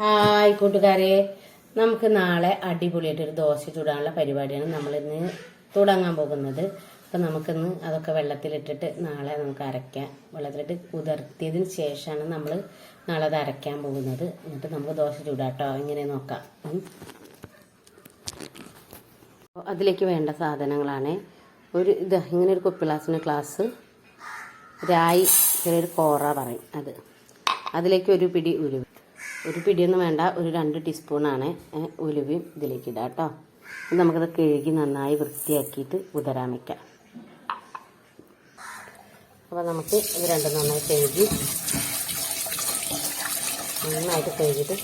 Hi കൂട്ടുകാരെ നമുക്ക് നാളെ അടിപൊളിയായിട്ടൊരു ദോശ ചൂടാനുള്ള പരിപാടിയാണ് നമ്മളിന്ന് തുടങ്ങാൻ പോകുന്നത്. അപ്പം നമുക്കിന്ന് അതൊക്കെ വെള്ളത്തിലിട്ടിട്ട് നാളെ നമുക്ക് അരയ്ക്കാം. വെള്ളത്തിലിട്ട് കുതിർത്തിയതിന് ശേഷമാണ് നമ്മൾ നാളെ അത് അരയ്ക്കാൻ പോകുന്നത്. എന്നിട്ട് നമുക്ക് ദോശ ചൂടാട്ടോ. ഇങ്ങനെ നോക്കാം. അതിലേക്ക് വേണ്ട സാധനങ്ങളാണ്. ഒരു ഇത് ഇങ്ങനെ ഒരു കുപ്പി ഗ്ലാസ്സിന് ഗ്ലാസ് രായി ചെറിയൊരു കോറ പറയും. അത്. അതിലേക്ക് ഒരു പിടി ഉലുവ. ഒരു പിടിയൊന്നും വേണ്ട ഒരു രണ്ട് ടീസ്പൂണാണ് ഉലുവയും ഇതിലേക്ക് ഇടാം കേട്ടോ നമുക്കത് കഴുകി നന്നായി വൃത്തിയാക്കിയിട്ട് ഉതരാൻ വയ്ക്കാം അപ്പോൾ നമുക്ക് ഇത് രണ്ടും നന്നായി കഴുകി നന്നായിട്ട് കഴുകിയിട്ട്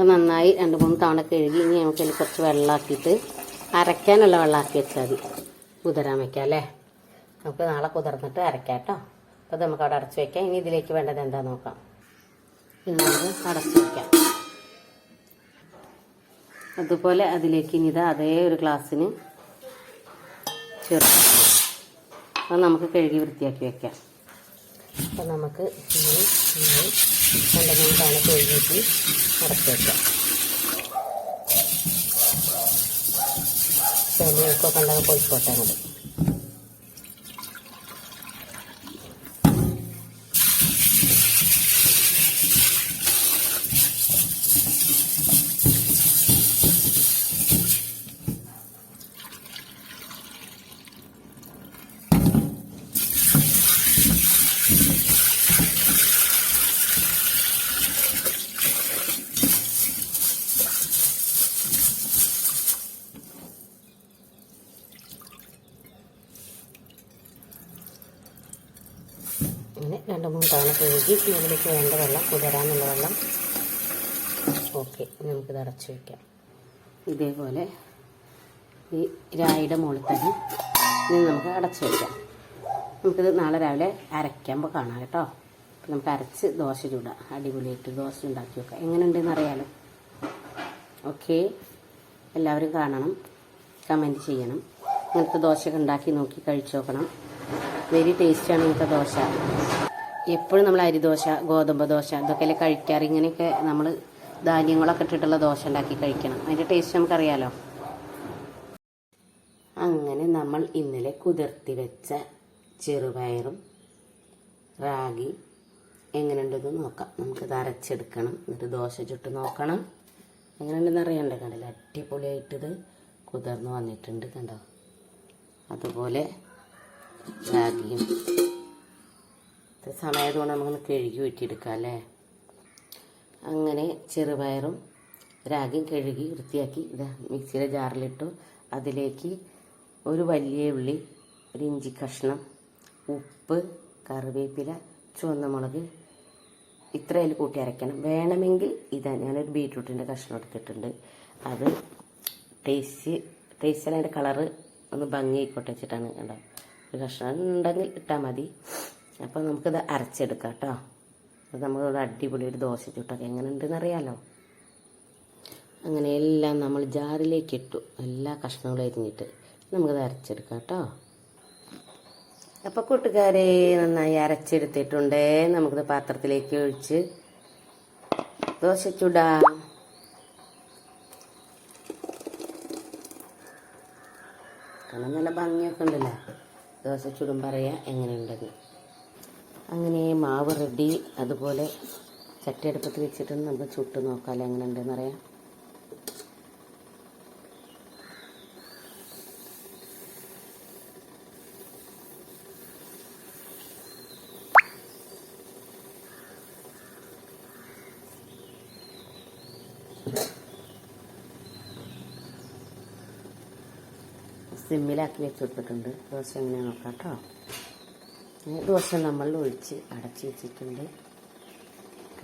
അപ്പോൾ നന്നായി രണ്ട് മൂന്ന് തവണ കഴുകി ഇനി നമുക്ക് അതിൽ കുറച്ച് വെള്ളമാക്കിയിട്ട് അരയ്ക്കാനുള്ള വെള്ളമാക്കി വെച്ചാൽ മതി. കുതിരാൻ വയ്ക്കാം അല്ലേ? നമുക്ക് നാളെ കുതിർന്നിട്ട് അരയ്ക്കാം കേട്ടോ. അപ്പോൾ അത് നമുക്ക് അവിടെ അടച്ച് വയ്ക്കാം ഇനി ഇതിലേക്ക് വേണ്ടത് എന്താ നോക്കാം. ഇത് നമുക്ക് അടച്ച് വയ്ക്കാം അതുപോലെ അതിലേക്ക് ഇനി ഇത് അതേ ഒരു ഗ്ലാസ്സിന് ചേർക്കാം അത് നമുക്ക് കഴുകി വൃത്തിയാക്കി വയ്ക്കാം അപ്പോൾ നമുക്ക് ഇനി രണ്ട് മൂന്ന് തവണ കഴുകിയിട്ട് അടച്ച് വെക്കാം ചെടികൾക്കൊക്കെ ഉണ്ടാകും പോയിക്കോട്ടെ അങ്ങോട്ട് അങ്ങനെ രണ്ട് മൂന്ന് തവണ കഴുകി ഇതിലേക്ക് വേണ്ട വെള്ളം കുതിരാനുള്ള വെള്ളം. ഓക്കെ നമുക്കിത് അടച്ചു വയ്ക്കാം ഇതേപോലെ ഈ രായുടെ മുകളിൽ തന്നെ നമുക്ക് അടച്ചു വയ്ക്കാം നമുക്കിത് നാളെ രാവിലെ അരയ്ക്കുമ്പോൾ കാണാം കേട്ടോ. നമുക്ക് അരച്ച് ദോശ ചൂടാം. അടിപൊളിയായിട്ട് ദോശ ഉണ്ടാക്കി വെക്കാം. എങ്ങനെയുണ്ടെന്ന് അറിയാലോ? ഓക്കെ എല്ലാവരും കാണണം കമന്റ് ചെയ്യണം. ഇങ്ങനത്തെ ദോശയൊക്കെ ഉണ്ടാക്കി നോക്കി കഴിച്ചു നോക്കണം. വെരി ടേസ്റ്റാണ് ഇങ്ങനത്തെ ദോശ. എപ്പോഴും നമ്മൾ അരിദോശ ഗോതമ്പ് ദോശ ഇതൊക്കെയല്ലേ കഴിക്കാറ്? ഇങ്ങനെയൊക്കെ നമ്മൾ ധാന്യങ്ങളൊക്കെ ഇട്ടിട്ടുള്ള ദോശ ഉണ്ടാക്കി കഴിക്കണം. അതിന്റെ ടേസ്റ്റ് നമുക്കറിയാലോ? അങ്ങനെ നമ്മൾ ഇന്നലെ കുതിർത്തി വെച്ച ചെറുപയറും റാഗി എങ്ങനെയുണ്ടെന്ന് നോക്കാം. നമുക്കിത് അരച്ചെടുക്കണം. എന്നിട്ട് ദോശ ചുട്ട് നോക്കണം. എങ്ങനെയുണ്ടെന്ന് അറിയണ്ടേ? കണ്ടില്ല? അടിപൊളിയായിട്ടിത് കുതിർന്ന് വന്നിട്ടുണ്ട് കണ്ടോ? അതുപോലെ റാഗിയും ഇത് സമയത്തുകൊണ്ട് നമുക്കൊന്ന് കഴുകി വെട്ടിയെടുക്കാം അല്ലേ? അങ്ങനെ ചെറുപയറും രാഗിയും കഴുകി വൃത്തിയാക്കി ഇതാ മിക്സിയുടെ ജാറിലിട്ടു. അതിലേക്ക് ഒരു വലിയ ഉള്ളി ഒരു ഇഞ്ചി കഷ്ണം ഉപ്പ് കറിവേപ്പില ചുവന്ന മുളക് ഇത്രയിൽ കൂട്ടി അരയ്ക്കണം. വേണമെങ്കിൽ ഇതാ ഞാനൊരു ബീട്രൂട്ടിന്റെ കഷ്ണം എടുത്തിട്ടുണ്ട്. അത് ടേസ്റ്റ് ടേസ്റ്റ് അതിന്റെ കളറ് ഒന്ന് ഭംഗിയായിക്കോട്ടെ വെച്ചിട്ടാണ് കണ്ടോ ഒരു കഷ്ണം ഉണ്ടെങ്കിൽ ഇട്ടാൽ മതി. അപ്പോൾ നമുക്കിത് അരച്ചെടുക്കാം കേട്ടോ. അത് നമ്മളിവിടെ അടിപൊളി ഒരു ദോശ ചുട്ടൊക്കെ എങ്ങനെ ഉണ്ടെന്ന് അറിയാലോ. അങ്ങനെ എല്ലാം നമ്മൾ ജാറിലേക്ക് ഇട്ടു. എല്ലാ കഷ്ണങ്ങളും അരിഞ്ഞിട്ട് നമുക്കത് അരച്ചെടുക്കാം കേട്ടോ. അപ്പോൾ കൂട്ടുകാരെ നന്നായി അരച്ചെടുത്തിട്ടുണ്ട്. നമുക്കിത് പാത്രത്തിലേക്ക് ഒഴിച്ച് ദോശ ചുടാം. കാരണം നല്ല ഭംഗിയൊക്കെ ഉണ്ടല്ലോ? ദോശ ചുടും പറയാ എങ്ങനെയുണ്ടെന്ന്. അങ്ങനെ മാവ് റെഡി. അതുപോലെ ചട്ടിയെടുപ്പത്ത് വെച്ചിട്ട് നമുക്ക് ചുട്ട് നോക്കാമല്ലോ എങ്ങനെ ഉണ്ടെന്ന് അറിയാം. സിമ്മിലാക്കി വെച്ചു കൊടുത്തിട്ടുണ്ട്. ദോശ എങ്ങനെയാണ് നോക്കാം കേട്ടോ. ദോശ നമ്മൾ ഒഴിച്ച് അടച്ചു വെച്ചിട്ടുണ്ട്.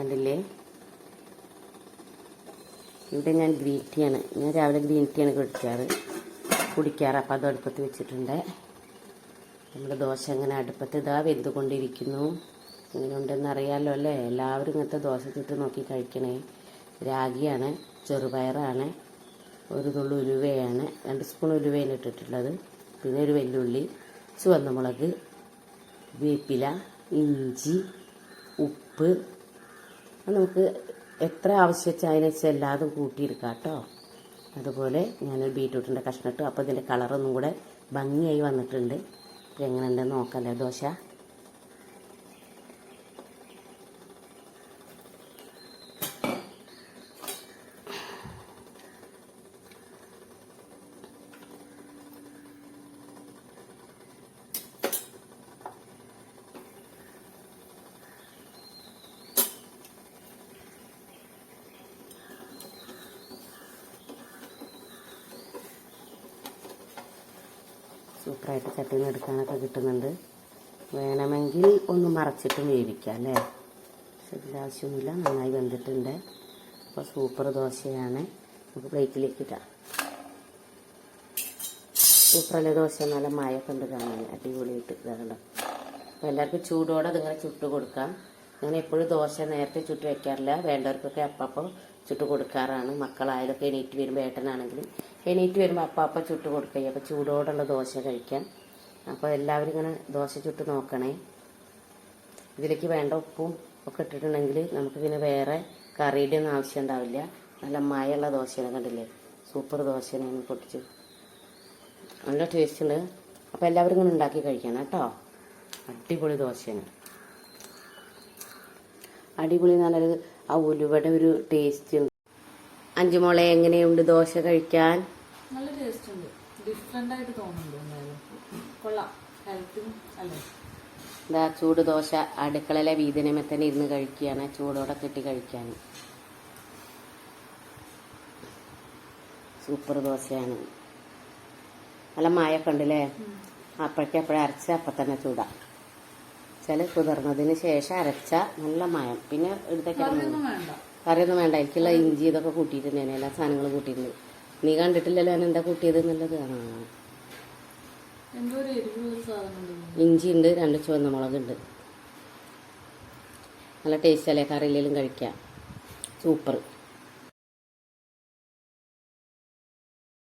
കണ്ടില്ലേ? ഇവിടെ ഞാൻ ഗ്രീൻ ടീയാണ് ഞാൻ രാവിലെ ഗ്രീൻ ആണ് കുടിക്കാറ്. കുടിക്കാറ്. അപ്പം അത് അടുപ്പത്ത് വെച്ചിട്ടുണ്ട്. നമ്മുടെ ദോശ അങ്ങനെ അടുപ്പത്ത് ഇതാ വെന്തുകൊണ്ടിരിക്കുന്നു. ഇങ്ങനെ ഉണ്ടെന്ന് അറിയാമല്ലോ അല്ലേ? എല്ലാവരും ഇങ്ങനത്തെ ദോശ ചുട്ട് നോക്കി കഴിക്കണേ. രാഗിയാണ്. ചെറുപയറാണ്. ഒരു തുള്ളി ഉലുവയാണ്. രണ്ട് സ്പൂൺ ഉലുവയാണ് ഇട്ടിട്ടുള്ളത്. പിന്നെ ഒരു വെല്ലുള്ളി ചുവന്ന മുളക് വേപ്പില ഇഞ്ചി ഉപ്പ്. നമുക്ക് എത്ര ആവശ്യം വെച്ചാൽ അതിനനുസരിച്ച് എല്ലാതും കൂട്ടിയെടുക്കാം കേട്ടോ. അതുപോലെ ഞാൻ ബീറ്റ്റൂട്ടിന്റെ കഷ്ണം ഇട്ടു. അപ്പോൾ ഇതിന്റെ കളറൊന്നും കൂടെ ഭംഗിയായി വന്നിട്ടുണ്ട്. എങ്ങനെയുണ്ടെന്ന് നോക്കല്ലേ ദോശ? സൂപ്പറായിട്ട് ചട്ടിയിൽ എടുക്കാനൊക്കെ കിട്ടുന്നുണ്ട്. വേണമെങ്കിൽ ഒന്ന് മറച്ചിട്ടും വേവിക്കാം അല്ലേ? ആവശ്യമൊന്നുമില്ല നന്നായി വെന്തിട്ടുണ്ട്. അപ്പോൾ സൂപ്പർ ദോശയാണ്. നമുക്ക് പ്ലേറ്റിലേക്ക് ഇടാം. സൂപ്പറല്ലേ ദോശ? നല്ല മായൊക്കെ ഉണ്ട് കാണാൻ. അടിപൊളിയായിട്ട് ഇതാകണം അപ്പോൾ എല്ലാവർക്കും ചൂടോടെ അതിങ്ങനെ ചുട്ട് കൊടുക്കാം. ഞാൻ എപ്പോഴും ദോശ നേരത്തെ ചുട്ട് വയ്ക്കാറില്ല വേണ്ടവർക്കൊക്കെ അപ്പം ചുട്ട് കൊടുക്കാറാണ്. മക്കളായാലൊക്കെ എണീറ്റ് വരുമ്പോൾ ഏട്ടനാണെങ്കിലും എണീറ്റ് വരുമ്പോൾ അപ്പാപ്പ അപ്പം ചുട്ട് കൊടുക്കുക അപ്പോൾ ചൂടോടുള്ള ദോശ കഴിക്കാം. അപ്പോൾ എല്ലാവരും ഇങ്ങനെ ദോശ ചുട്ട് നോക്കണേ. ഇതിലേക്ക് വേണ്ട ഉപ്പും ഒക്കെ ഇട്ടിട്ടുണ്ടെങ്കിൽ നമുക്ക് പിന്നെ വേറെ കറിയുടെ ഒന്നും ആവശ്യം ഉണ്ടാവില്ല. നല്ല മായുള്ള ദോശയാണ് കണ്ടില്ലേ? സൂപ്പർ ദോശയാണ് പൊട്ടിച്ച്. നല്ല ടേസ്റ്റ് ഉണ്ട്. അപ്പോൾ എല്ലാവരും ഇങ്ങനെ ഉണ്ടാക്കി കഴിക്കണം കേട്ടോ. അടിപൊളി ദോശയാണ്. അടിപൊളി പറഞ്ഞാൽ ആ ഉലുവയുടെ ഒരു ടേസ്റ്റ് ഉണ്ട്. അഞ്ചുമോളെ എങ്ങനെയുണ്ട് ദോശ കഴിക്കാൻ? നല്ല ടേസ്റ്റ് ഉണ്ട്. ഡിഫറെന്റ് ആയിട്ട് തോന്നുന്നുണ്ട് എന്താ കൊള്ളാം. ഇതാ ചൂട് ദോശ. അടുക്കളയിലെ വീതിനെ തന്നെ ഇരുന്ന് കഴിക്കുകയാണ്. ചൂടോടെ കെട്ടി കഴിക്കാൻ. സൂപ്പർ ദോശയാണ്. നല്ല മായ കണ്ടില്ലേ അപ്പോഴേക്കും അപ്പോഴേ അരച്ച അപ്പം തന്നെ ചൂടാ. ചില കുതിർന്നതിന് ശേഷം അരച്ച നല്ല മയം. പിന്നെ എടുത്തേക്കാൻ കറിയൊന്നും വേണ്ട. എനിക്കുള്ള ഇഞ്ചി ഇതൊക്കെ കൂട്ടിയിട്ടുണ്ട് ഞാൻ. എല്ലാ സാധനങ്ങളും കൂട്ടിയിട്ടുണ്ട്. നീ കണ്ടിട്ടില്ലല്ലോ ഞാൻ എന്താ കൂട്ടിയത് എന്നുള്ളത്? ആ. ഇഞ്ചി ഉണ്ട് രണ്ട് ചുവന്ന മുളകുണ്ട്. നല്ല ടേസ്റ്റ് അല്ലേ? കറിയിലും കഴിക്കാം. സൂപ്പർ.